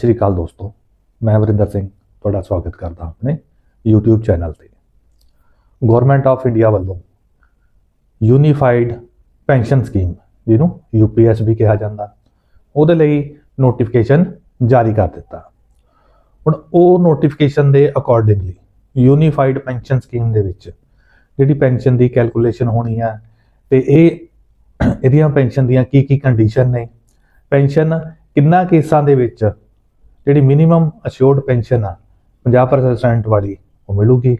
ਸ੍ਰੀ ਅਕਾਲ ਦੋਸਤੋ, ਮੈਂ ਵਰਿੰਦਰ ਸਿੰਘ ਤੁਹਾਡਾ ਸਵਾਗਤ ਕਰਦਾ ਹਾਂ ਆਪਣੇ YouTube ਚੈਨਲ ਤੇ। ਗਵਰਨਮੈਂਟ ਆਫ ਇੰਡੀਆ ਵੱਲੋਂ ਯੂਨੀਫਾਈਡ ਪੈਨਸ਼ਨ ਸਕੀਮ ਜਿਹਨੂੰ UPS ਵੀ ਕਿਹਾ ਜਾਂਦਾ, ਉਹਦੇ ਲਈ ਨੋਟੀਫਿਕੇਸ਼ਨ ਜਾਰੀ ਕਰ ਦਿੱਤਾ। ਹੁਣ ਉਹ ਨੋਟੀਫਿਕੇਸ਼ਨ ਦੇ ਅਕੋਰਡਿੰਗਲੀ ਯੂਨੀਫਾਈਡ ਪੈਨਸ਼ਨ ਸਕੀਮ ਦੇ ਵਿੱਚ ਜਿਹੜੀ ਪੈਨਸ਼ਨ ਦੀ ਕੈਲਕੂਲੇਸ਼ਨ ਹੋਣੀ ਹੈ ਤੇ ਇਹ ਇਹਦੀਆਂ ਪੈਨਸ਼ਨ ਦੀਆਂ ਕੀ ਕੀ ਕੰਡੀਸ਼ਨ ਨੇ ਪੈਨਸ਼ਨ ਕਿੰਨਾ ਕੇਸਾਂ ਦੇ ਵਿੱਚ ਜਿਹੜੀ ਮਿਨੀਮਮ ਅਸ਼ੋਰਡ ਪੈਨਸ਼ਨ ਆ 50% ਵਾਲੀ, ਉਹ ਮਿਲੂਗੀ।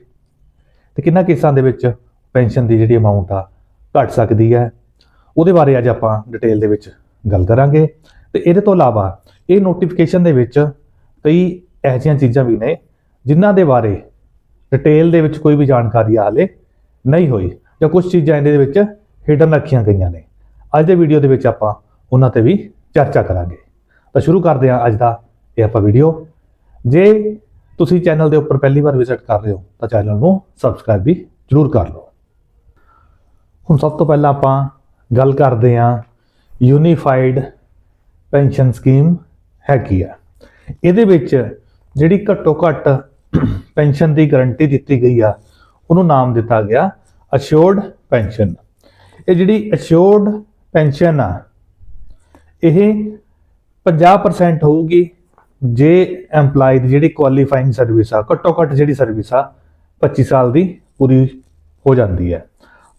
ਤੇ ਕਿੰਨਾ ਕੇਸਾਂ ਦੇ ਵਿੱਚ ਪੈਨਸ਼ਨ ਦੀ ਜਿਹੜੀ ਅਮਾਉਂਟ ਆ, ਘਟ ਸਕਦੀ ਹੈ? ਉਹਦੇ ਬਾਰੇ ਅੱਜ ਆਪਾਂ ਡਿਟੇਲ ਦੇ ਵਿੱਚ ਗੱਲ ਕਰਾਂਗੇ। ਤੇ ਇਹਦੇ ਤੋਂ ਇਲਾਵਾ ਇਹ ਨੋਟੀਫਿਕੇਸ਼ਨ ਦੇ ਵਿੱਚ ਕਈ ਇਹੋ ਜਿਹੀਆਂ ਚੀਜ਼ਾਂ ਵੀ ਨੇ, ਜਿਨ੍ਹਾਂ ਦੇ ਬਾਰੇ ਡਿਟੇਲ ਦੇ ਵਿੱਚ ਕੋਈ ਵੀ ਜਾਣਕਾਰੀ ਹਾਲੇ ਨਹੀਂ ਹੋਈ, ਜਾਂ ਕੁਝ ਚੀਜ਼ਾਂ ਇਹਦੇ ਵਿੱਚ ਹਿਡਨ ਰੱਖੀਆਂ ਗਈਆਂ ਨੇ। ਅੱਜ ਦੇ ਵੀਡੀਓ ਦੇ ਵਿੱਚ ਆਪਾਂ ਉਹਨਾਂ ਤੇ ਵੀ ਚਰਚਾ ਕਰਾਂਗੇ। ਤਾਂ ਸ਼ੁਰੂ ਕਰਦੇ ਹਾਂ ਅੱਜ ਦਾ ਇਹ ਆਪਾਂ ਵੀਡੀਓ ਜੇ ਤੁਸੀਂ ਚੈਨਲ ਦੇ ਉੱਪਰ ਪਹਿਲੀ ਵਾਰ ਵਿਜ਼ਿਟ ਕਰ ਰਹੇ ਹੋ, ਤਾਂ ਚੈਨਲ ਨੂੰ ਸਬਸਕ੍ਰਾਈਬ ਵੀ ਜਰੂਰ ਕਰ ਲਓ। ਹੁਣ ਸਭ ਤੋਂ ਪਹਿਲਾਂ ਆਪਾਂ ਗੱਲ ਕਰਦੇ ਹਾਂ ਯੂਨੀਫਾਈਡ ਪੈਨਸ਼ਨ ਸਕੀਮ ਹੈ ਕੀ ਆ। ਇਹਦੇ ਵਿੱਚ ਜਿਹੜੀ ਘੱਟੋ ਘੱਟ ਪੈਨਸ਼ਨ ਦੀ ਗਾਰੰਟੀ ਦਿੱਤੀ ਗਈ ਆ, ਉਹਨੂੰ ਨਾਮ ਦਿੱਤਾ ਗਿਆ ਅਸ਼ੋਰਡ ਪੈਨਸ਼ਨ ਇਹ ਜਿਹੜੀ ਅਸ਼ੋਰਡ ਪੈਨਸ਼ਨ ਆ, ਇਹ 50% ਹੋਊਗੀ। ਜੇ EMPLOYE ਦੀ ਜਿਹੜੀ ਕੁਆਲੀਫਾਈਂਗ ਸਰਵਿਸ ਆ, ਘੱਟੋ ਘੱਟ ਜਿਹੜੀ ਸਰਵਿਸ ਆ 25 ਸਾਲ ਦੀ ਪੂਰੀ ਹੋ ਜਾਂਦੀ ਹੈ।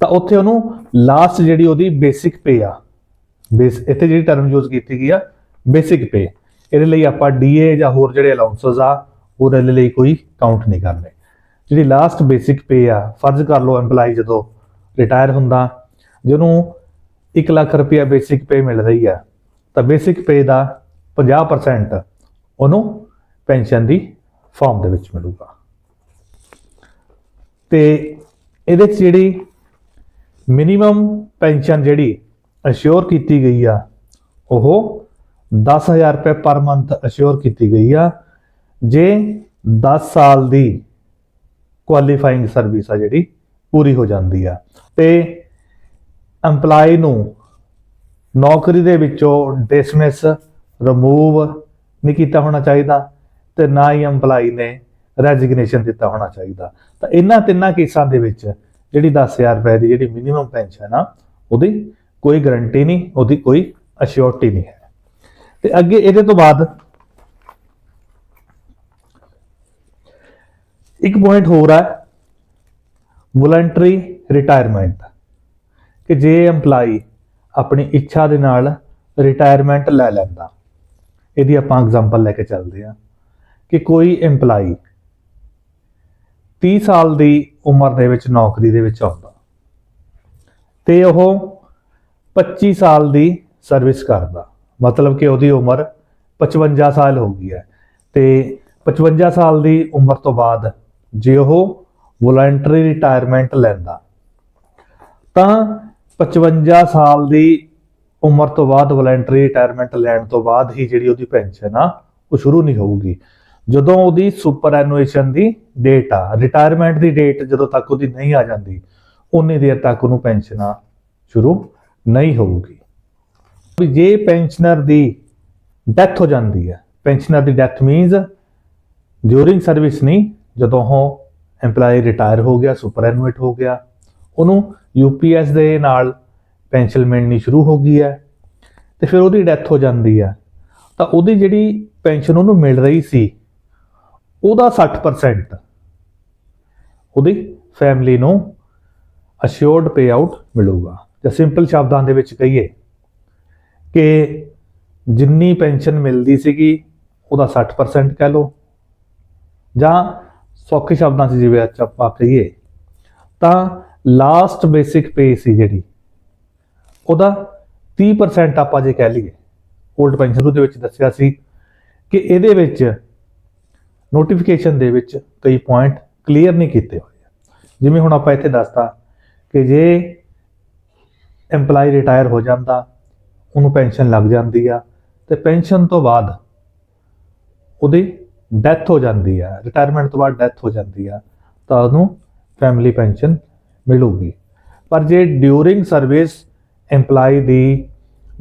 ਤਾਂ ਉੱਥੇ ਉਹਨੂੰ ਲਾਸਟ ਜਿਹੜੀ ਉਹਦੀ ਬੇਸਿਕ ਪੇ ਆ ਬੇਸ ਇੱਥੇ ਜਿਹੜੀ ਟਰਮ ਯੂਜ਼ ਕੀਤੀ ਗਈ ਆ ਬੇਸਿਕ ਪੇ ਇਹਦੇ ਲਈ ਆਪਾਂ ਡੀਏ ਜਾਂ ਹੋਰ ਜਿਹੜੇ ਅਲਾਉਂਸਸ ਆ, ਉਹਦੇ ਲਈ ਕੋਈ ਕਾਊਂਟ ਨਹੀਂ ਕਰਨੇ। ਜਿਹੜੀ ਲਾਸਟ ਬੇਸਿਕ ਪੇ ਆ, ਫਰਜ਼ ਕਰ ਲਓ EMPLOYE ਜਦੋਂ ਰਿਟਾਇਰ ਹੁੰਦਾ ਜਿਹਨੂੰ 1 ਲੱਖ ਰੁਪਇਆ ਬੇਸਿਕ ਪੇ ਮਿਲ ਰਹੀ ਆ, ਤਾਂ ਬੇਸਿਕ ਪੇ ਦਾ 50% ਉਹਨੂੰ ਪੈਨਸ਼ਨ ਦੀ ਫਾਰਮ ਦੇ ਵਿੱਚ ਮਿਲੂਗਾ। ਤੇ ਇਹਦੇ 'ਚ ਜਿਹੜੀ ਮਿਨੀਮਮ ਪੈਨਸ਼ਨ ਜਿਹੜੀ ਅਸ਼ੋਰ ਕੀਤੀ ਗਈ ਆ, ਉਹ 10000 ਰੁਪਏ ਪਰ ਮੰਥ ਅਸ਼ੋਰ ਕੀਤੀ ਗਈ ਆ। ਜੇ 10 ਸਾਲ ਦੀ ਕੁਆਲੀਫਾਈਂਗ ਸਰਵਿਸ ਆ ਜਿਹੜੀ, ਪੂਰੀ ਹੋ ਜਾਂਦੀ ਆ। ਤੇ EMPLOYE ਨੂੰ ਨੌਕਰੀ ਦੇ ਵਿੱਚੋਂ ਡਿਸਮਿਸ ਰਿਮੂਵ ਨਹੀਂ ਕੀਤਾ ਹੋਣਾ ਚਾਹੀਦਾ ਤੇ ਨਾ ਹੀ EMPLOYE ਨੇ ਰੈਜ਼ਿਗਨੇਸ਼ਨ ਦਿੱਤਾ ਹੋਣਾ ਚਾਹੀਦਾ। ਤਾਂ ਇਹਨਾਂ ਤਿੰਨਾਂ ਕੇਸਾਂ ਦੇ ਵਿੱਚ ਜਿਹੜੀ 10000 ਰੁਪਏ ਦੀ ਜਿਹੜੀ ਮਿਨੀਮਮ ਪੈਨਸ਼ਨ ਆ, ਉਹਦੀ ਕੋਈ ਗਾਰੰਟੀ ਨਹੀਂ, ਉਹਦੀ ਕੋਈ ਅਸ਼ੋਰਟੀ ਨਹੀਂ ਹੈ। ਤੇ ਅੱਗੇ ਇਹਦੇ ਤੋਂ ਬਾਅਦ ਇੱਕ ਪੁਆਇੰਟ ਹੋਰ ਹੈ ਵੋਲੰਟਰੀ ਰਿਟਾਇਰਮੈਂਟ ਕਿ ਜੇ EMPLOYE ਆਪਣੀ ਇੱਛਾ ਦੇ ਨਾਲ ਰਿਟਾਇਰਮੈਂਟ ਲੈ ਲੈਂਦਾ ਇਹਦੀ ਆਪਾਂ ਐਗਜ਼ਾਮਪਲ ਲੈ ਕੇ ਚੱਲਦੇ ਹਾਂ ਕਿ ਕੋਈ EMPLOYE 30 ਸਾਲ ਦੀ ਉਮਰ ਦੇ ਵਿੱਚ ਨੌਕਰੀ ਦੇ ਵਿੱਚ ਆਉਂਦਾ ਤੇ ਉਹ 25 ਸਾਲ ਦੀ ਸਰਵਿਸ ਕਰਦਾ। ਮਤਲਬ ਕਿ ਉਹਦੀ ਉਮਰ 55 ਸਾਲ ਹੋ ਗਈ ਹੈ ਤੇ 55 ਸਾਲ ਦੀ ਉਮਰ ਤੋਂ ਬਾਅਦ ਜੇ ਉਹ ਵੋਲੰਟਰੀ ਰਿਟਾਇਰਮੈਂਟ ਲੈਂਦਾ ਤਾਂ 55 ਸਾਲ ਦੀ ਉਮਰ ਤੋਂ ਬਾਅਦ ਵਲੰਟਰੀ ਰਿਟਾਇਰਮੈਂਟ ਲੈਣ ਤੋਂ ਬਾਅਦ ਹੀ ਜਿਹੜੀ ਉਹਦੀ ਪੈਨਸ਼ਨ ਆ, ਉਹ ਸ਼ੁਰੂ ਨਹੀਂ ਹੋਊਗੀ। ਜਦੋਂ ਉਹਦੀ ਸੁਪਰ ਐਨੂਏਸ਼ਨ ਦੀ ਡੇਟ ਆ ਰਿਟਾਇਰਮੈਂਟ ਦੀ ਡੇਟ ਜਦੋਂ ਤੱਕ ਉਹਦੀ ਨਹੀਂ ਆ ਜਾਂਦੀ, ਉਨੀ ਦੇਰ ਤੱਕ ਉਹਨੂੰ ਪੈਨਸ਼ਨ ਆ ਸ਼ੁਰੂ ਨਹੀਂ ਹੋਊਗੀ। ਵੀ ਜੇ ਪੈਨਸ਼ਨਰ ਦੀ ਡੈਥ ਹੋ ਜਾਂਦੀ ਹੈ ਪੈਨਸ਼ਨਰ ਦੀ ਡੈਥ ਮੀਨਸ ਡਿਊਰਿੰਗ ਸਰਵਿਸ ਨਹੀਂ, ਜਦੋਂ ਉਹ EMPLOYE ਰਿਟਾਇਰ ਹੋ ਗਿਆ ਸੁਪਰ ਐਨੂਏਟ ਹੋ ਗਿਆ, ਉਹਨੂੰ UPS ਦੇ ਨਾਲ ਪੈਨਸ਼ਨ ਮਿਲਣੀ ਸ਼ੁਰੂ ਹੋ ਗਈ ਹੈ ਤੇ ਫਿਰ ਉਹਦੀ ਡੈਥ ਹੋ ਜਾਂਦੀ ਹੈ। ਤਾਂ ਉਹਦੀ ਜਿਹੜੀ ਪੈਨਸ਼ਨ ਉਹਨੂੰ ਮਿਲ ਰਹੀ ਸੀ, ਉਹਦਾ 60% ਉਹਦੀ ਫੈਮਿਲੀ ਨੂੰ ਅਸ਼ੋਰਡ ਪੇ ਆਊਟ ਮਿਲੂਗਾ। ਜਾਂ ਸਿੰਪਲ ਸ਼ਬਦਾਂ ਦੇ ਵਿੱਚ ਕਹੀਏ ਕਿ ਜਿੰਨੀ ਪੈਨਸ਼ਨ ਮਿਲਦੀ ਸੀਗੀ, ਉਹਦਾ 60% ਕਹਿ ਲਓ। ਜਾਂ ਸੌਖੇ ਸ਼ਬਦਾਂ 'ਚ ਜਿਵੇਂ ਅੱਜ ਆਪਾਂ ਕਹੀਏ, ਤਾਂ ਲਾਸਟ ਬੇਸਿਕ ਪੇ ਸੀ ਜਿਹੜੀ ਉਹਦਾ 30% ਆਪਾਂ ਜੇ ਕਹਿ ਲਈਏ 올ਡ ਪੈਨਸ਼ਨ ਦੇ ਵਿੱਚ ਦੱਸਿਆ ਸੀ ਕਿ ਇਹਦੇ ਵਿੱਚ ਨੋਟੀਫਿਕੇਸ਼ਨ ਦੇ ਵਿੱਚ ਕਈ ਪੁਆਇੰਟ ਕਲੀਅਰ ਨਹੀਂ ਕੀਤੇ ਹੋਏ ਜਿਵੇਂ ਹੁਣ ਆਪਾਂ ਇੱਥੇ ਦੱਸਤਾ ਕਿ ਜੇ EMPLOYE ਰਿਟਾਇਰ ਹੋ ਜਾਂਦਾ, ਉਹਨੂੰ ਪੈਨਸ਼ਨ ਲੱਗ ਜਾਂਦੀ ਆ, ਤੇ ਪੈਨਸ਼ਨ ਤੋਂ ਬਾਅਦ ਉਹਦੀ ਡੈਥ ਹੋ ਜਾਂਦੀ ਆ ਰਿਟਾਇਰਮੈਂਟ ਤੋਂ ਬਾਅਦ ਡੈਥ ਹੋ ਜਾਂਦੀ ਆ, ਤਾਂ ਉਹਨੂੰ ਫੈਮਿਲੀ ਪੈਨਸ਼ਨ ਮਿਲੂਗੀ। ਪਰ ਜੇ ਡਿਊਰਿੰਗ ਸਰਵਿਸ EMPLOYE ਦੀ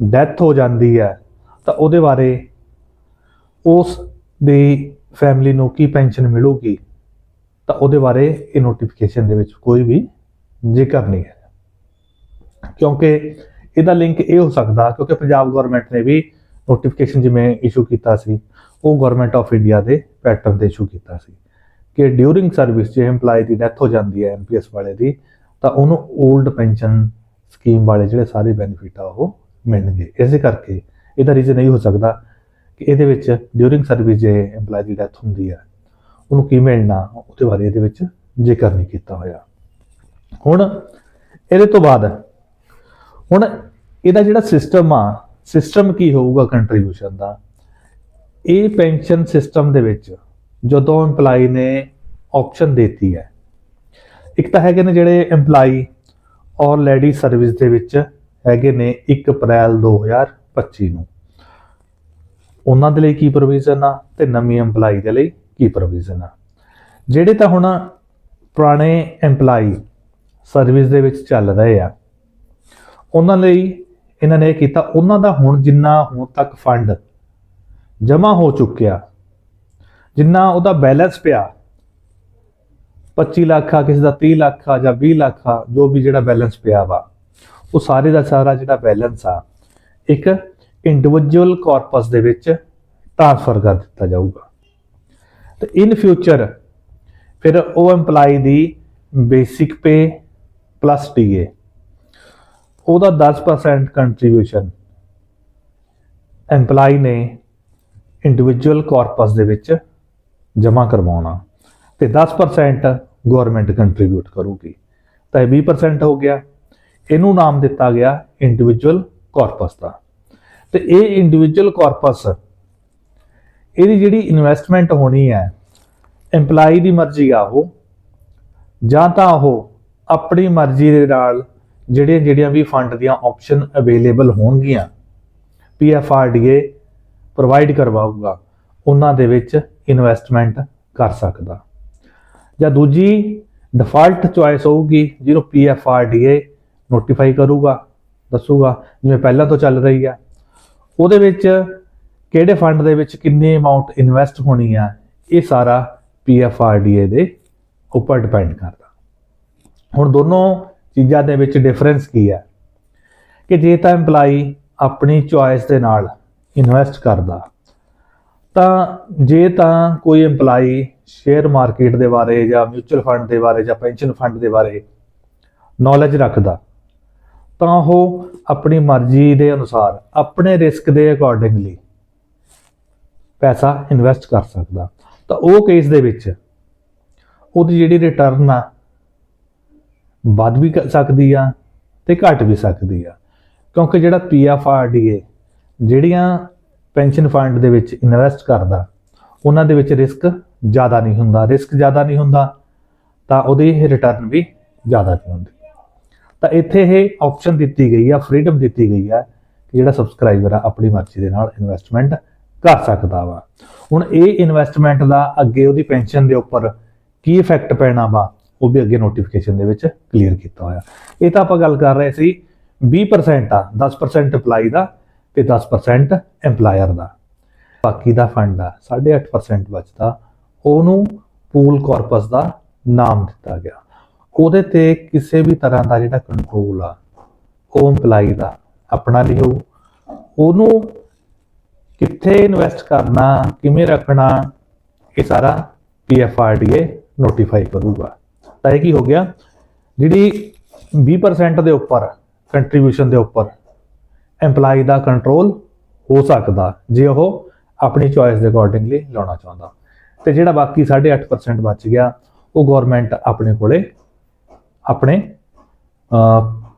ਡੈਥ ਹੋ ਜਾਂਦੀ ਹੈ, ਤਾਂ ਉਹਦੇ ਬਾਰੇ ਉਸ ਦੀ ਫੈਮਿਲੀ ਨੂੰ ਕੀ ਪੈਨਸ਼ਨ ਮਿਲੂਗੀ? ਤਾਂ ਉਹਦੇ ਬਾਰੇ ਇਹ ਨੋਟੀਫਿਕੇਸ਼ਨ ਦੇ ਵਿੱਚ ਕੋਈ ਵੀ ਜ਼ਿਕਰ ਨਹੀਂ ਹੈ। ਕਿਉਂਕਿ ਇਹਦਾ ਲਿੰਕ ਇਹ ਹੋ ਸਕਦਾ, ਕਿਉਂਕਿ ਪੰਜਾਬ ਗਵਰਨਮੈਂਟ ਨੇ ਵੀ ਨੋਟੀਫਿਕੇਸ਼ਨ ਜਿਵੇਂ ਇਸ਼ੂ ਕੀਤਾ ਸੀ, ਉਹ ਗਵਰਨਮੈਂਟ ਆਫ ਇੰਡੀਆ ਦੇ ਪੈਟਰਨ ਤੇ ਇਸ਼ੂ ਕੀਤਾ ਸੀ ਕਿ ਡਿਊਰਿੰਗ ਸਰਵਿਸ ਜੇ EMPLOYE ਦੀ ਡੈਥ ਹੋ ਜਾਂਦੀ ਹੈ ਐਨਪੀਐਸ ਵਾਲੇ ਦੀ, ਤਾਂ ਉਹਨੂੰ 올ਡ ਪੈਨਸ਼ਨ ਸਕੀਮ ਵਾਲੇ ਜਿਹੜੇ ਸਾਰੇ ਬੈਨੀਫਿਟ ਆ ਉਹ ਮਿਲਣਗੇ। ਇਸੇ ਕਰਕੇ ਇਹਦਾ ਰੀਜ਼ਨ ਇਹ ਹੋ ਸਕਦਾ ਕਿ ਇਹਦੇ ਵਿੱਚ ਡਿਊਰਿੰਗ ਸਰਵਿਸ ਜੇ EMPLOYE ਦੀ ਡੈਥ ਹੁੰਦੀ ਹੈ ਉਹਨੂੰ ਕੀ ਮਿਲਣਾ, ਉਹਦੇ ਬਾਰੇ ਇਹਦੇ ਵਿੱਚ ਜ਼ਿਕਰ ਨਹੀਂ ਕੀਤਾ ਹੋਇਆ। ਹੁਣ ਇਹਦੇ ਤੋਂ ਬਾਅਦ ਹੁਣ ਇਹਦਾ ਜਿਹੜਾ ਸਿਸਟਮ ਆ ਸਿਸਟਮ ਕੀ ਹੋਊਗਾ ਕੰਟਰੀਬਿਊਸ਼ਨ ਦਾ? ਇਹ ਪੈਨਸ਼ਨ ਸਿਸਟਮ ਦੇ ਵਿੱਚ ਜਦੋਂ EMPLOYE ਨੇ ਆਪਸ਼ਨ ਦਿੱਤੀ ਹੈ, ਇੱਕ ਤਾਂ ਹੈਗੇ ਨੇ ਜਿਹੜੇ EMPLOYE ਔਰ ਲੇਡੀ ਸਰਵਿਸ ਦੇ ਵਿੱਚ ਹੈਗੇ ਨੇ 1 ਅਪ੍ਰੈਲ 2025 ਨੂੰ। ਉਹਨਾਂ ਦੇ ਲਈ ਕੀ ਪ੍ਰੋਵੀਜ਼ਨ ਆ ਤੇ ਨਵੀਂ EMPLOYE ਦੇ ਲਈ ਕੀ ਪ੍ਰੋਵੀਜ਼ਨ ਆ। ਜਿਹੜੇ ਤਾਂ ਹੁਣ ਪੁਰਾਣੇ EMPLOYE ਸਰਵਿਸ ਦੇ ਵਿੱਚ ਚੱਲ ਰਹੇ ਆ, ਉਹਨਾਂ ਲਈ ਇਹਨਾਂ ਨੇ ਇਹ ਕੀਤਾ, ਉਹਨਾਂ ਦਾ ਹੁਣ ਜਿੰਨਾ ਹੁਣ ਤੱਕ ਫੰਡ ਜਮ੍ਹਾਂ ਹੋ ਚੁੱਕਿਆ, ਜਿੰਨਾ ਉਹਦਾ ਬੈਲੈਂਸ ਪਿਆ 25 ਲੱਖ ਆ, ਕਿਸੇ ਦਾ 30 ਲੱਖ ਆ ਜਾਂ 20 ਲੱਖ ਆ, ਜੋ ਵੀ ਜਿਹੜਾ ਬੈਲੈਂਸ ਪਿਆ ਵਾ, ਉਹ ਸਾਰੇ ਦਾ ਸਾਰਾ ਜਿਹੜਾ ਬੈਲੈਂਸ ਆ, ਇੱਕ ਇੰਡੀਵਿਜੂਅਲ ਕਾਰਪਸ ਦੇ ਵਿੱਚ ਟ੍ਰਾਂਸਫਰ ਕਰ ਦਿੱਤਾ ਜਾਊਗਾ। ਤੇ ਇਨ ਫਿਊਚਰ ਫਿਰ ਉਹ EMPLOYE ਦੀ ਬੇਸਿਕ ਪੇ ਪਲੱਸ ਡੀਏ ਉਹਦਾ 10% ਕੰਟਰੀਬਿਊਸ਼ਨ EMPLOYE ਨੇ ਇੰਡੀਵਿਜੂਅਲ ਕਾਰਪਸ ਦੇ ਵਿੱਚ ਜਮ੍ਹਾਂ ਕਰਵਾਉਣਾ। ਤੇ 10% ਗਵਰਨਮੈਂਟ ਕੰਟਰੀਬਿਊਟ ਕਰੂਗੀ। ਤਾਂ ਇਹ 20% ਹੋ ਗਿਆ। ਇਹਨੂੰ ਨਾਮ ਦਿੱਤਾ ਗਿਆ ਇੰਡੀਵਿਜੂਅਲ ਕਾਰਪਸ ਦਾ। ਤੇ ਇਹ ਇੰਡੀਵਿਜੂਅਲ ਕਾਰਪਸ ਇਹਦੀ ਜਿਹੜੀ ਇਨਵੈਸਟਮੈਂਟ ਹੋਣੀ ਹੈ EMPLOYE ਦੀ ਮਰਜ਼ੀ ਆ ਉਹ, ਜਾਂ ਤਾਂ ਉਹ ਆਪਣੀ ਮਰਜ਼ੀ ਦੇ ਨਾਲ ਜਿਹੜੀਆਂ ਜਿਹੜੀਆਂ ਵੀ ਫੰਡ ਦੀਆਂ ਆਪਸ਼ਨ ਅਵੇਲੇਬਲ ਹੋਣਗੀਆਂ PFRDA ਪ੍ਰੋਵਾਈਡ ਕਰਵਾਊਗਾ, ਉਹਨਾਂ ਦੇ ਵਿੱਚ ਇਨਵੈਸਟਮੈਂਟ ਕਰ ਸਕਦਾ। ਜਾਂ ਦੂਜੀ ਡਿਫਾਲਟ ਚੁਆਇਸ ਹੋਊਗੀ, ਜਿਹਨੂੰ PFRDA ਨੋਟੀਫਾਈ ਕਰੂਗਾ, ਦੱਸੂਗਾ, ਜਿਵੇਂ ਪਹਿਲਾਂ ਤੋਂ ਚੱਲ ਰਹੀ ਆ। ਉਹਦੇ ਵਿੱਚ ਕਿਹੜੇ ਫੰਡ ਦੇ ਵਿੱਚ ਕਿੰਨੀ ਅਮਾਉਂਟ ਇਨਵੈਸਟ ਹੋਣੀ ਆ, ਇਹ ਸਾਰਾ PFRDA ਦੇ ਉੱਪਰ ਡਿਪੈਂਡ ਕਰਦਾ। ਹੁਣ ਦੋਨੋਂ ਚੀਜ਼ਾਂ ਦੇ ਵਿੱਚ ਡਿਫਰੈਂਸ ਕੀ ਹੈ ਕਿ ਜੇ ਤਾਂ EMPLOYE ਆਪਣੀ ਚੁਆਇਸ ਦੇ ਨਾਲ ਇਨਵੈਸਟ ਕਰਦਾ ਤਾਂ ਜੇ ਤਾਂ ਕੋਈ EMPLOYE ਸ਼ੇਅਰ ਮਾਰਕੀਟ ਦੇ ਬਾਰੇ ਜਾਂ ਮਿਊਚੁਅਲ ਫੰਡ ਦੇ ਬਾਰੇ ਜਾਂ ਪੈਨਸ਼ਨ ਫੰਡ ਦੇ ਬਾਰੇ ਨੌਲੇਜ ਰੱਖਦਾ, ਤਾਂ ਉਹ ਆਪਣੀ ਮਰਜ਼ੀ ਦੇ ਅਨੁਸਾਰ, ਆਪਣੇ ਰਿਸਕ ਦੇ ਅਕੋਰਡਿੰਗਲੀ ਪੈਸਾ ਇਨਵੈਸਟ ਕਰ ਸਕਦਾ। ਤਾਂ ਉਹ ਕੇਸ ਦੇ ਵਿੱਚ ਉਹਦੀ ਜਿਹੜੀ ਰਿਟਰਨ ਆ, ਵੱਧ ਵੀ ਕਰ ਸਕਦੀ ਆ ਤੇ ਘਟ ਵੀ ਸਕਦੀ ਆ। ਕਿਉਂਕਿ ਜਿਹੜਾ PFRDA ਜਿਹੜੀਆਂ ਪੈਨਸ਼ਨ ਫੰਡ ਦੇ ਵਿੱਚ ਇਨਵੈਸਟ ਕਰਦਾ, ਉਹਨਾਂ ਦੇ ਵਿੱਚ ਰਿਸਕ ਜ਼ਿਆਦਾ ਨਹੀਂ ਹੁੰਦਾ। ਰਿਸਕ ਜ਼ਿਆਦਾ ਨਹੀਂ ਹੁੰਦਾ, ਤਾਂ ਉਹਦੀ ਰਿਟਰਨ ਵੀ ਜ਼ਿਆਦਾ ਨਹੀਂ ਹੁੰਦੀ। ਤਾਂ ਇੱਥੇ ਇਹ ਆਪਸ਼ਨ ਦਿੱਤੀ ਗਈ ਆ ਫ੍ਰੀडम ਦਿੱਤੀ ਗਈ ਆ ਕਿ ਜਿਹੜਾ ਸਬਸਕ੍ਰਾਈਬਰ ਆ, ਆਪਣੀ ਮਰਜ਼ੀ ਦੇ ਨਾਲ ਇਨਵੈਸਟਮੈਂਟ ਕਰ ਸਕਦਾ ਵਾ। ਹੁਣ ਇਹ ਇਨਵੈਸਟਮੈਂਟ ਦਾ ਅੱਗੇ ਉਹਦੀ ਪੈਨਸ਼ਨ ਦੇ ਉੱਪਰ ਕੀ ਇਫੈਕਟ ਪੈਣਾ ਵਾ, ਉਹ ਵੀ ਅੱਗੇ ਨੋਟੀਫਿਕੇਸ਼ਨ ਦੇ ਵਿੱਚ ਕਲੀਅਰ ਕੀਤਾ ਹੋਇਆ। ਇਹ ਤਾਂ ਆਪਾਂ ਗੱਲ ਕਰ ਰਹੇ ਸੀ 20% ਆ 10% ਅਪਲਾਈ ਦਾ ਤੇ 10% EMPLOYER ਦਾ। ਬਾਕੀ ਦਾ ਫੰਡ ਆ 8.5% ਬਚਦਾ। ਉਹਨੂੰ ਪੂਲ ਕਾਰਪਸ ਦਾ ਨਾਮ ਦਿੱਤਾ ਗਿਆ। ਉਹਦੇ ਤੇ ਕਿਸੇ ਵੀ ਤਰ੍ਹਾਂ ਦਾ ਜਿਹੜਾ ਕੰਟਰੋਲ ਆ, ਉਹ EMPLOYE ਦਾ, ਆਪਣਾ ਨਹੀਂ ਹੋਊ ਉਹਨੂੰ ਕਿੱਥੇ ਇਨਵੈਸਟ ਕਰਨਾ, ਕਿਵੇਂ ਰੱਖਣਾ, ਇਹ ਸਾਰਾ PFRDA ਨੋਟੀਫਾਈ ਕਰੂਗਾ। ਤਾਂ ਇਹ ਕੀ ਹੋ ਗਿਆ? ਜਿਹੜੀ 20% ਦੇ ਉੱਪਰ ਕੰਟਰੀਬਿਊਸ਼ਨ ਦੇ ਉੱਪਰ EMPLOYE ਦਾ ਕੰਟਰੋਲ ਹੋ ਸਕਦਾ, ਜੇ ਉਹ ਆਪਣੀ ਚੋਇਸ ਦੇ ਅਕੋਰਡਿੰਗਲੀ ਲਾਉਣਾ ਚਾਹੁੰਦਾ। ਤੇ ਜਿਹੜਾ ਬਾਕੀ 8.5% ਬਚ ਗਿਆ, ਉਹ ਗਵਰਨਮੈਂਟ ਆਪਣੇ ਕੋਲੇ ਆਪਣੇ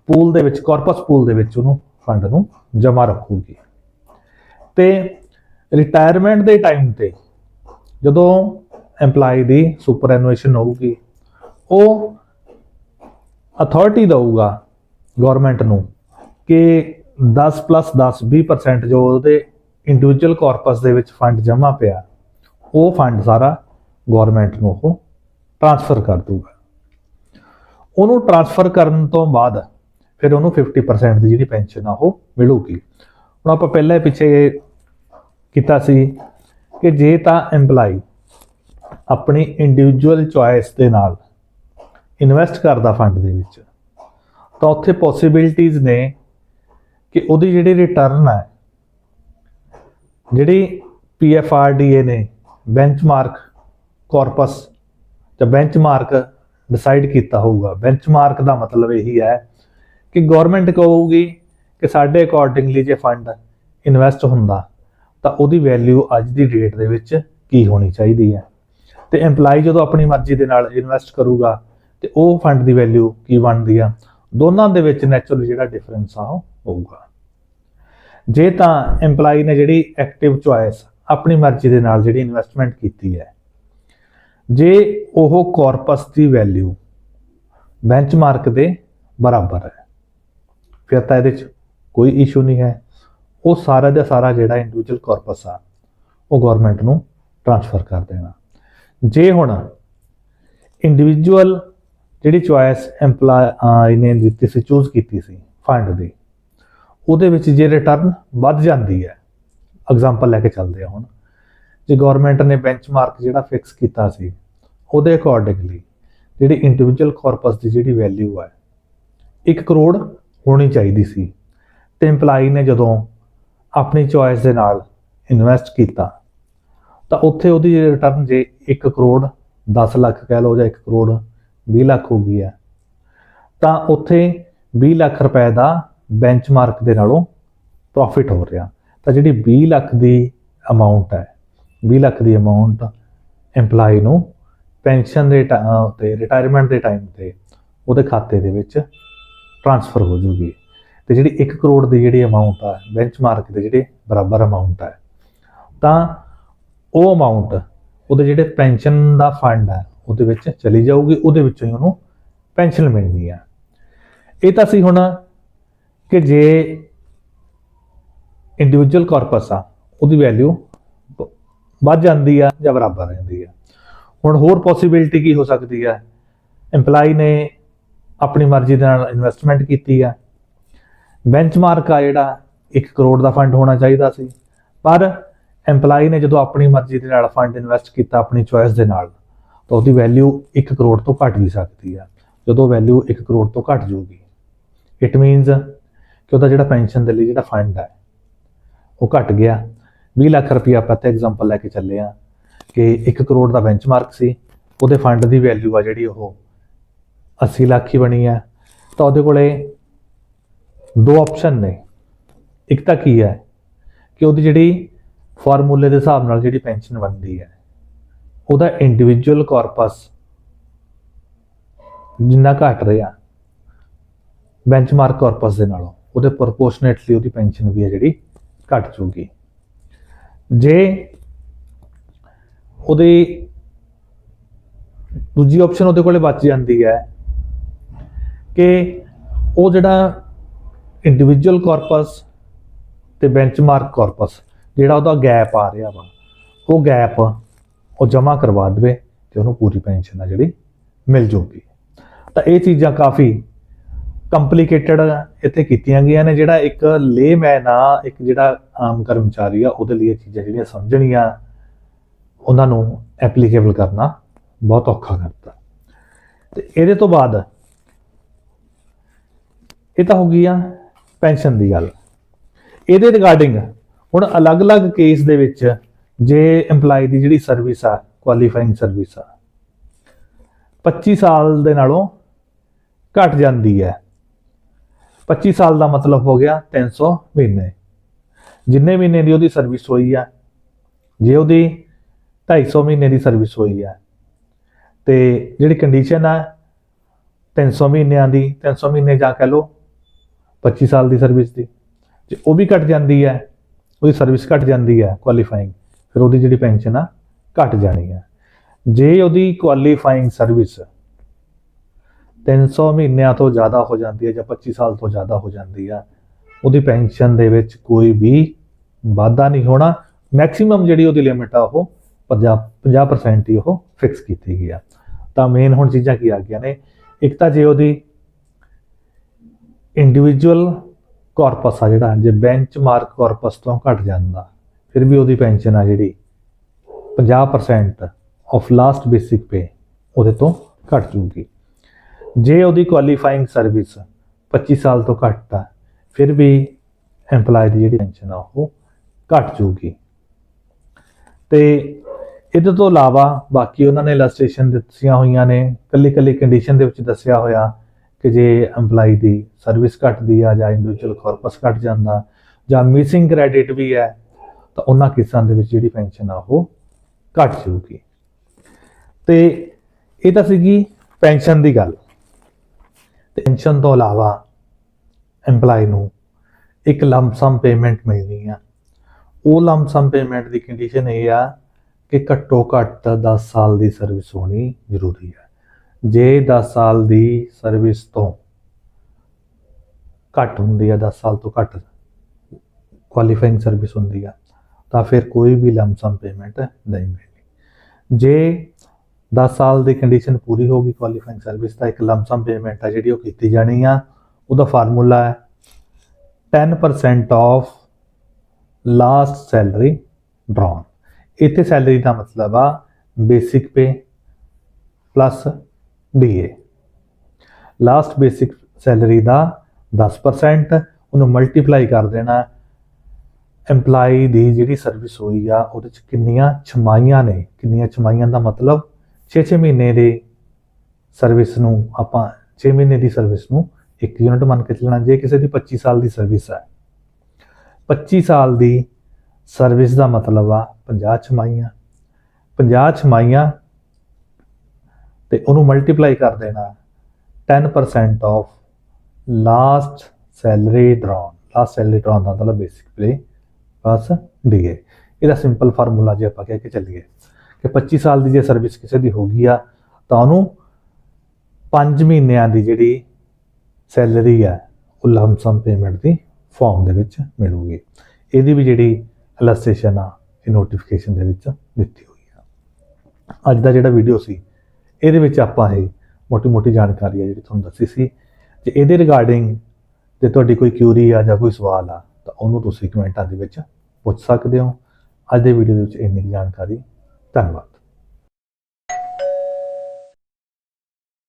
ਪੂਲ ਦੇ ਵਿੱਚ ਕਾਰਪਸ ਪੂਲ ਦੇ ਵਿੱਚ ਉਹਨੂੰ ਫੰਡ ਨੂੰ ਜਮ੍ਹਾਂ ਰੱਖੂਗੀ। ਤੇ ਰਿਟਾਇਰਮੈਂਟ ਦੇ ਟਾਈਮ ਤੇ ਜਦੋਂ EMPLOYE ਦੀ ਸੁਪਰ ਐਨੂਏਸ਼ਨ ਹੋਊਗੀ, ਉਹ ਅਥਾਰਟੀ ਦਊਗਾ ਗਵਰਨਮੈਂਟ ਨੂੰ ਕਿ 10 10 20% ਜੋ ਉਹਦੇ ਇੰਡੀਵਿਜੂਅਲ ਕਾਰਪਸ ਦੇ ਵਿੱਚ ਫੰਡ ਜਮ੍ਹਾਂ ਪਿਆ, ਉਹ ਫੰਡ ਸਾਰਾ ਗਵਰਨਮੈਂਟ ਨੂੰ ਉਹ ਟ੍ਰਾਂਸਫਰ ਕਰ ਦੂਗਾ ਉਹਨੂੰ ਟ੍ਰਾਂਸਫਰ ਕਰਨ ਤੋਂ ਬਾਅਦ ਫਿਰ ਉਹਨੂੰ 50% ਦੀ ਜਿਹੜੀ ਪੈਨਸ਼ਨ ਆ ਉਹ ਮਿਲੂਗੀ। ਹੁਣ ਆਪਾਂ ਪਹਿਲਾਂ ਪਿੱਛੇ ਕੀਤਾ ਸੀ ਕਿ ਜੇ ਤਾਂ EMPLOYE ਆਪਣੀ ਇੰਡੀਵਿਜੂਅਲ ਚੁਆਇਸ ਦੇ ਨਾਲ ਇਨਵੈਸਟ ਕਰਦਾ ਫੰਡ ਦੇ ਵਿੱਚ, ਤਾਂ ਉੱਥੇ ਪੋਸਿਬਿਲਿਟੀਆਂ ਨੇ ਕਿ ਉਹਦੀ ਜਿਹੜੀ ਰਿਟਰਨ ਹੈ, ਜਿਹੜੀ PFRDA ਨੇ ਬੈਂਚਮਾਰਕ ਕਾਰਪਸ ਜਾਂ ਬੈਂਚਮਾਰਕ ਡਿਸਾਈਡ ਕੀਤਾ ਹੋਊਗਾ। ਬੈਂਚਮਾਰਕ ਦਾ ਮਤਲਬ ਇਹੀ ਹੈ ਕਿ ਗਵਰਨਮੈਂਟ ਕਹੂਗੀ ਕਿ ਸਾਡੇ ਅਕੋਰਡਿੰਗਲੀ ਜੇ ਫੰਡ ਇਨਵੈਸਟ ਹੁੰਦਾ, ਤਾਂ ਉਹਦੀ ਵੈਲਿਊ ਅੱਜ ਦੀ ਡੇਟ ਦੇ ਵਿੱਚ ਕੀ ਹੋਣੀ ਚਾਹੀਦੀ ਹੈ? ਤੇ EMPLOYE ਜਦੋਂ ਆਪਣੀ ਮਰਜ਼ੀ ਦੇ ਨਾਲ ਇਨਵੈਸਟ ਕਰੂਗਾ, ਤੇ ਉਹ ਫੰਡ ਦੀ ਵੈਲਿਊ ਕੀ ਬਣਦੀ ਆ? ਦੋਨਾਂ ਦੇ ਵਿੱਚ ਨੈਚੁਰਲ ਜਿਹੜਾ ਡਿਫਰੈਂਸ ਆ ਉਹ ਹੋਊਗਾ। ਜੇ ਤਾਂ EMPLOYE ਨੇ ਜਿਹੜੀ ਐਕਟਿਵ ਚੁਆਇਸ ਆਪਣੀ ਮਰਜ਼ੀ ਦੇ ਨਾਲ ਜਿਹੜੀ ਇਨਵੈਸਟਮੈਂਟ ਕੀਤੀ ਹੈ, ਜੇ ਉਹ ਕਾਰਪਸ ਦੀ ਵੈਲਿਊ ਬੈਂਚਮਾਰਕ ਦੇ ਬਰਾਬਰ ਹੈ, ਫਿਰ ਤਾਂ ਇਹਦੇ 'ਚ ਕੋਈ ਇਸ਼ੂ ਨਹੀਂ ਹੈ। ਉਹ ਸਾਰਾ ਦਾ ਸਾਰਾ ਜਿਹੜਾ ਇੰਡੀਵਿਜੂਅਲ ਕਾਰਪਸ ਆ, ਉਹ ਗਵਰਨਮੈਂਟ ਨੂੰ ਟ੍ਰਾਂਸਫਰ ਕਰ ਦੇਣਾ। ਜੇ ਹੁਣ ਇੰਡੀਵਿਜੂਅਲ ਜਿਹੜੀ ਚੁਆਇਸ EMPLOYE ਨੇ ਦਿੱਤੀ ਸੀ ਚੂਜ਼ ਕੀਤੀ ਸੀ ਫੰਡ ਦੀ, ਉਹਦੇ ਵਿੱਚ ਜੇ ਰਿਟਰਨ ਵੱਧ ਜਾਂਦੀ ਹੈ ਐਗਜ਼ਾਮਪਲ ਲੈ ਕੇ ਚੱਲਦੇ ਆ ਹੁਣ, ਜੇ ਗਵਰਨਮੈਂਟ ਨੇ ਬੈਂਚਮਾਰਕ ਜਿਹੜਾ ਫਿਕਸ ਕੀਤਾ ਸੀ, ਉਹਦੇ ਅਕੋਰਡਿੰਗਲੀ ਜਿਹੜੀ ਇੰਡੀਵਿਜੂਅਲ ਕਾਰਪਸ ਦੀ ਜਿਹੜੀ ਵੈਲਿਊ ਹੈ 1 ਕਰੋੜ ਹੋਣੀ ਚਾਹੀਦੀ ਸੀ, ਤੇ EMPLOYE ਨੇ ਜਦੋਂ ਆਪਣੀ ਚੁਆਇਸ ਦੇ ਨਾਲ ਇਨਵੈਸਟ ਕੀਤਾ, ਤਾਂ ਉੱਥੇ ਉਹਦੀ ਰਿਟਰਨ ਜੇ 1 ਕਰੋੜ 10 ਲੱਖ ਕਹਿ ਲਓ ਜਾਂ 1 ਕਰੋੜ 20 ਲੱਖ ਹੋ ਗਈ ਹੈ। ਤਾਂ ਉੱਥੇ 20 ਲੱਖ ਰੁਪਏ ਦਾ ਬੈਂਚਮਾਰਕ ਦੇ ਨਾਲੋਂ ਪ੍ਰੋਫਿਟ ਹੋ ਰਿਹਾ। ਤਾਂ ਜਿਹੜੀ 20 ਲੱਖ ਦੀ ਅਮਾਉਂਟ ਹੈ 20 ਲੱਖ ਦੀ ਅਮਾਉਂਟ EMPLOYE ਨੂੰ ਪੈਨਸ਼ਨ ਦੇ ਟ- ਤੇ ਰਿਟਾਇਰਮੈਂਟ ਦੇ ਟਾਈਮ ਤੇ ਉਹਦੇ ਖਾਤੇ ਦੇ ਵਿੱਚ ਟ੍ਰਾਂਸਫਰ ਹੋ ਜੂਗੀ। ਤੇ ਜਿਹੜੀ 1 ਕਰੋੜ ਦੀ ਜਿਹੜੀ ਅਮਾਉਂਟ ਆ ਬੈਂਚਮਾਰਕ ਦੇ ਜਿਹੜੇ ਬਰਾਬਰ ਅਮਾਉਂਟ ਹੈ, ਤਾਂ ਉਹ ਅਮਾਉਂਟ ਉਹਦੇ ਜਿਹੜੇ ਪੈਨਸ਼ਨ ਦਾ ਫੰਡ ਹੈ ਉਹਦੇ ਵਿੱਚ ਚਲੀ ਜਾਊਗੀ, ਉਹਦੇ ਵਿੱਚੋਂ ਹੀ ਉਹਨੂੰ ਪੈਨਸ਼ਨ ਮਿਲਣੀ ਆ। ਇਹ ਤਾਂ ਸੀ ਹੁਣ ਕਿ ਜੇ ਇੰਡੀਵਿਜੂਅਲ ਕਾਰਪਸ ਆ, ਉਹਦੀ ਵੈਲਿਊ ਵੱਧ ਜਾਂਦੀ ਆ ਜਾਂ ਬਰਾਬਰ ਰਹਿੰਦੀ ਆ। ਹੁਣ ਹੋਰ ਪੋਸਿਬਿਲਿਟੀ ਕੀ ਹੋ ਸਕਦੀ ਆ? EMPLOYE ਨੇ ਆਪਣੀ ਮਰਜ਼ੀ ਦੇ ਨਾਲ ਇਨਵੈਸਟਮੈਂਟ ਕੀਤੀ ਆ। ਬੈਂਚਮਾਰਕ ਆ ਜਿਹੜਾ 1 ਕਰੋੜ ਦਾ ਫੰਡ ਹੋਣਾ ਚਾਹੀਦਾ ਸੀ। ਪਰ EMPLOYE ਨੇ ਜਦੋਂ ਆਪਣੀ ਮਰਜ਼ੀ ਦੇ ਨਾਲ ਫੰਡ ਇਨਵੈਸਟ ਕੀਤਾ, ਆਪਣੀ ਚੁਆਇਸ ਦੇ ਨਾਲ। ਤਾਂ ਉਹਦੀ ਵੈਲਿਊ 1 ਕਰੋੜ ਤੋਂ ਘੱਟ ਵੀ ਸਕਦੀ ਆ। ਜਦੋਂ ਵੈਲਿਊ 1 ਕਰੋੜ ਤੋਂ ਘੱਟ ਜਾਊਗੀ ਇਟ ਮੀਨਸ ਕਿ ਉਹਦਾ ਜਿਹੜਾ ਪੈਨਸ਼ਨ ਦੇ ਲਈ ਜਿਹੜਾ ਫੰਡ ਹੈ ਉਹ ਘਟ ਗਿਆ। 20 ਲੱਖ ਰੁਪਏ ਆਪਾਂ ਤੇ ਐਗਜ਼ਾਮਪਲ ਲੈ ਕੇ ਚੱਲੇ ਆ ਕਿ 1 ਕਰੋੜ ਦਾ ਬੈਂਚਮਾਰਕ ਸੀ, ਉਹਦੇ ਫੰਡ ਦੀ ਵੈਲਿਊ ਆ ਜਿਹੜੀ ਉਹ 80 ਲੱਖ ਹੀ ਬਣੀ ਆ। ਤਾਂ ਉਹਦੇ ਕੋਲੇ ਦੋ ਆਪਸ਼ਨ ਨੇ। ਇੱਕ ਤਾਂ ਕੀ ਹੈ ਕਿ ਉਹਦੀ ਜਿਹੜੀ ਫਾਰਮੂਲੇ ਦੇ ਹਿਸਾਬ ਨਾਲ ਜਿਹੜੀ ਪੈਨਸ਼ਨ ਬਣਦੀ ਹੈ ਉਹਦਾ ਇੰਡੀਵਿਜੂਅਲ ਕਾਰਪਸ ਜਿੰਨਾ ਘਟ ਰਿਹਾ ਬੈਂਚਮਾਰਕ ਕਾਰਪਸ ਦੇ ਨਾਲੋਂ, ਉਹਦੇ ਪ੍ਰੋਪੋਰਸ਼ਨੇਟਲੀ ਉਹਦੀ ਪੈਨਸ਼ਨ ਵੀ ਹੈ ਜਿਹੜੀ ਘਟ ਜੂਗੀ ਜੇ ਉਹਦੀ ਦੂਜੀ ਆਪਸ਼ਨ ਉਹਦੇ ਕੋਲੇ ਬਚ ਜਾਂਦੀ ਹੈ ਕਿ ਉਹ ਜਿਹੜਾ ਇੰਡੀਵਿਜੂਅਲ ਕਾਰਪਸ ਤੇ ਬੈਂਚਮਾਰਕ ਕਾਰਪਸ ਜਿਹੜਾ ਉਹਦਾ ਗੈਪ ਆ ਰਿਹਾ ਵਾ, ਉਹ ਗੈਪ ਉਹ ਜਮ੍ਹਾਂ ਕਰਵਾ ਦੇਵੇ ਤੇ ਉਹਨੂੰ ਪੂਰੀ ਪੈਨਸ਼ਨ ਆ ਜਿਹੜੀ ਮਿਲ ਜੂਗੀ। ਤਾਂ ਇਹ ਚੀਜ਼ਾਂ ਕਾਫੀ ਕੰਪਲਿਕੇਟਡ ਇੱਥੇ ਕੀਤੀਆਂ ਗਈਆਂ ਨੇ, ਜਿਹੜਾ ਇੱਕ ਲੇਮੈਨ ਆ, ਇੱਕ ਜਿਹੜਾ ਆਮ ਕਰਮਚਾਰੀ ਆ, ਉਹਦੇ ਲਈ ਇਹ ਚੀਜ਼ਾਂ ਜਿਹੜੀਆਂ ਸਮਝਣੀਆਂ, ਉਹਨਾਂ ਨੂੰ ਐਪਲੀਕੇਬਲ ਕਰਨਾ ਬਹੁਤ ਔਖਾ ਕਰਦਾ ਤੇ ਇਹਦੇ ਤੋਂ ਬਾਅਦ ਇਹ ਤਾਂ ਹੋ ਗਈ ਆ ਪੈਨਸ਼ਨ ਦੀ ਗੱਲ। ਇਹਦੇ ਰਿਗਾਰਡਿੰਗ ਹੁਣ ਅਲੱਗ-ਅਲੱਗ ਕੇਸ ਦੇ ਵਿੱਚ ਜੇ EMPLOYE ਦੀ ਜਿਹੜੀ ਸਰਵਿਸ ਆ ਕੁਆਲੀਫਾਈਂਗ ਸਰਵਿਸ ਆ 25 ਸਾਲ ਦੇ ਨਾਲੋਂ ਘਟ ਜਾਂਦੀ ਹੈ। 25 ਸਾਲ ਦਾ ਮਤਲਬ ਹੋ ਗਿਆ 300 ਮਹੀਨੇ। ਜਿੰਨੇ ਮਹੀਨੇ ਦੀ ਉਹਦੀ ਸਰਵਿਸ ਹੋਈ ਆ, ਜੇ ਉਹਦੀ 250 ਮਹੀਨੇ ਦੀ ਸਰਵਿਸ ਹੋਈ ਆ, ਤੇ ਜਿਹੜੀ ਕੰਡੀਸ਼ਨ ਆ 300 ਮਹੀਨਿਆਂ ਦੀ 300 ਮਹੀਨੇ ਜਾ ਕਹਿ ਲਓ 25 ਸਾਲ ਦੀ ਸਰਵਿਸ ਦੀ, ਜੇ ਉਹ ਵੀ ਘਟ ਜਾਂਦੀ ਹੈ, ਉਹਦੀ ਸਰਵਿਸ ਘਟ ਜਾਂਦੀ ਹੈ ਕੁਆਲੀਫਾਈਂਗ ਫਿਰ ਉਹਦੀ ਜਿਹੜੀ ਪੈਨਸ਼ਨ ਆ ਘਟ ਜਾਣੀ ਆ। ਜੇ ਉਹਦੀ ਕੁਆਲੀਫਾਈਂਗ ਸਰਵਿਸ 300 ਮਹੀਨਿਆਂ ਤੋਂ ਜ਼ਿਆਦਾ ਹੋ ਜਾਂਦੀ ਹੈ ਜਾਂ 25 ਸਾਲ ਤੋਂ ਜ਼ਿਆਦਾ ਹੋ ਜਾਂਦੀ ਆ, ਉਹਦੀ ਪੈਨਸ਼ਨ ਦੇ ਵਿੱਚ ਕੋਈ ਵੀ ਵਾਧਾ ਨਹੀਂ ਹੋਣਾ। ਮੈਕਸਿਮਮ ਜਿਹੜੀ ਉਹਦੀ ਲਿਮਿਟ ਆ ਉਹ 50 50% ਹੀ ਉਹ ਫਿਕਸ ਕੀਤੀ ਗਈ ਆ। ਤਾਂ ਮੇਨ ਹੁਣ ਚੀਜ਼ਾਂ ਕੀ ਆ ਗਈਆਂ ਨੇ। ਇੱਕ ਤਾਂ ਜੇ ਉਹਦੀ ਇੰਡੀਵਿਜੂਅਲ ਕਾਰਪਸ ਆ ਜਿਹੜਾ, ਜੇ ਬੈਂਚਮਾਰਕ ਕਾਰਪਸ ਤੋਂ ਘਟ ਜਾਂਦਾ ਫਿਰ ਵੀ ਉਹਦੀ ਪੈਨਸ਼ਨ ਆ ਜਿਹੜੀ 50% ਆਫ ਲਾਸਟ ਬੇਸਿਕ ਪੇ ਉਹਦੇ ਤੋਂ ਘੱਟ ਜੂਗੀ ਜੇ ਉਹਦੀ ਕੁਆਲੀਫਾਈਂਗ ਸਰਵਿਸ 25 ਸਾਲ ਤੋਂ ਘੱਟ ਆ, ਫਿਰ ਵੀ EMPLOYE ਦੀ ਜਿਹੜੀ ਪੈਨਸ਼ਨ ਆ ਉਹ ਘੱਟ ਜੂਗੀ ਤੇ ਇਹਦੇ ਤੋਂ ਇਲਾਵਾ ਬਾਕੀ ਉਹਨਾਂ ਨੇ ਇਲਸਟ੍ਰੇਸ਼ਨ ਦਿੱਤੀਆਂ ਹੋਈਆਂ ਨੇ ਕੱਲੀ ਕੱਲੀ ਕੰਡੀਸ਼ਨ ਦੇ ਵਿੱਚ ਦੱਸਿਆ ਹੋਇਆ ਕਿ ਜੇ EMPLOYE ਦੀ ਸਰਵਿਸ ਘਟਦੀ ਆ ਜਾਂ ਇੰਡੀਵਿਜੂਅਲ ਕਾਰਪਸ ਘਟ ਜਾਂਦਾ ਜਾਂ ਮਿਸਿੰਗ ਕ੍ਰੈਡਿਟ ਵੀ ਹੈ ਤਾਂ ਉਹਨਾਂ ਕੇਸਾਂ ਦੇ ਵਿੱਚ ਜਿਹੜੀ ਪੈਨਸ਼ਨ ਆ ਉਹ ਘਟ ਜਾਊਗੀ। ਤੇ ਇਹ ਤਾਂ ਸੀਗੀ ਪੈਨਸ਼ਨ ਦੀ ਗੱਲ। ਤੇ ਪੈਨਸ਼ਨ ਤੋਂ ਇਲਾਵਾ EMPLOYE ਨੂੰ ਇੱਕ ਲੰਪ ਸਮ ਪੇਮੈਂਟ ਮਿਲਣੀ ਆ। ਉਹ ਲੰਪ ਸਮ ਪੇਮੈਂਟ ਦੀ ਕੰਡੀਸ਼ਨ ਇਹ ਆ ਕਿ ਘੱਟੋ ਘੱਟ 10 ਸਾਲ ਦੀ ਸਰਵਿਸ ਹੋਣੀ ਜ਼ਰੂਰੀ ਹੈ ਜੇ 10 ਸਾਲ ਦੀ ਸਰਵਿਸ ਤੋਂ ਘੱਟ ਹੁੰਦੀ ਆ 10 ਸਾਲ ਤੋਂ ਘੱਟ ਕੁਆਲੀਫਾਈਂਗ ਸਰਵਿਸ ਹੁੰਦੀ ਆ ਤਾਂ ਫਿਰ ਕੋਈ ਵੀ ਲੰਬਸਮ ਪੇਮੈਂਟ ਨਹੀਂ ਮਿਲਣੀ ਜੇ 10 ਸਾਲ ਦੀ ਕੰਡੀਸ਼ਨ ਪੂਰੀ ਹੋ ਗਈ ਕੁਆਲੀਫਾਈਂਗ ਸਰਵਿਸ ਦਾ ਇੱਕ ਲੰਬਸਮ ਪੇਮੈਂਟ ਆ ਜਿਹੜੀ ਉਹ ਕੀਤੀ ਜਾਣੀ ਆ। ਉਹਦਾ ਫਾਰਮੂਲਾ ਹੈ 10% ਆਫ ਲਾਸਟ ਸੈਲਰੀ ਡਰਾਨ ਇੱਥੇ ਸੈਲਰੀ ਦਾ ਮਤਲਬ ਆ basic pay plus DA last basic salary ਦਾ 10% ਉਹਨੂੰ ਮਲਟੀਪਲਾਈ ਕਰ ਦੇਣਾ EMPLOYE ਦੀ ਜਿਹੜੀ ਸਰਵਿਸ ਹੋਈ ਆ, ਉਹਦੇ ਚ ਕਿੰਨੀਆਂ ਛਮਾਈਆਂ ਨੇ? ਕਿੰਨੀਆਂ ਛਮਾਈਆਂ ਦਾ ਮਤਲਬ 6-6 ਮਹੀਨੇ ਦੇ ਸਰਵਿਸ ਨੂੰ ਆਪਾਂ 6 ਮਹੀਨੇ ਦੀ ਸਰਵਿਸ ਨੂੰ ਇੱਕ ਯੂਨਿਟ ਮੰਨ ਕੇ ਚੱਲਣਾ, ਜੇ ਕਿਸੇ ਦੀ 25 ਸਾਲ ਦੀ ਸਰਵਿਸ ਹੈ 25 ਸਾਲ ਦੀ ਸਰਵਿਸ ਦਾ ਮਤਲਬ ਆ 50 ਛਮਾਈਆਂ। 50 ਛਮਾਈਆਂ ਤੇ ਉਹਨੂੰ ਮਲਟੀਪਲਾਈ ਕਰ ਦੇਣਾ 10% of last salary drawn last salary drawn ਦਾ ਮਤਲਬ ਬੇਸਿਕ ਪੇ ਪਲੱਸ ਡੀਏ ਇਹਦਾ ਸਿੰਪਲ ਫਾਰਮੂਲਾ ਜੇ ਆਪਾਂ ਕਹਿ ਕੇ ਚੱਲੀਏ ਕਿ 25 ਸਾਲ ਦੀ ਜੇ ਸਰਵਿਸ ਕਿਸੇ ਦੀ ਹੋ ਗਈ ਆ, ਤਾਂ ਉਹਨੂੰ 5 ਮਹੀਨਿਆਂ ਦੀ ਜਿਹੜੀ ਸੈਲਰੀ ਆ, ਉਹ ਲੰਸਮ ਪੇਮੈਂਟ ਦੀ ਫਾਰਮ ਦੇ ਵਿੱਚ ਮਿਲੂਗੀ। ਇਹਦੀ ਵੀ ਜਿਹੜੀ ਇਲਸਟ੍ਰੇਸ਼ਨ ਆ, ਇਹ ਨੋਟੀਫਿਕੇਸ਼ਨ ਦੇ ਵਿੱਚ ਦਿੱਤੀ ਹੋਈ ਆ। ਅੱਜ ਦਾ ਜਿਹੜਾ ਵੀਡੀਓ ਸੀ, ਇਹਦੇ ਵਿੱਚ ਆਪਾਂ ਇਹ ਮੋਟੀ-ਮੋਟੀ ਜਾਣਕਾਰੀ ਆ ਜਿਹੜੀ ਤੁਹਾਨੂੰ ਦੱਸੀ ਸੀ। ਜੇ ਇਹਦੇ ਰਿਗਾਰਡਿੰਗ ਜੇ ਤੁਹਾਡੀ ਕੋਈ ਕਿਊਰੀ ਆ ਜਾਂ ਕੋਈ ਸਵਾਲ ਆ ਉਹਨੂੰ ਤੁਸੀਂ ਕਮੈਂਟਾਂ ਦੇ ਵਿੱਚ ਪੁੱਛ ਸਕਦੇ ਹੋ। ਅੱਜ ਦੇ ਵੀਡੀਓ ਦੇ ਵਿੱਚ ਇੰਨੀ ਕੁ ਜਾਣਕਾਰੀ। ਧੰਨਵਾਦ।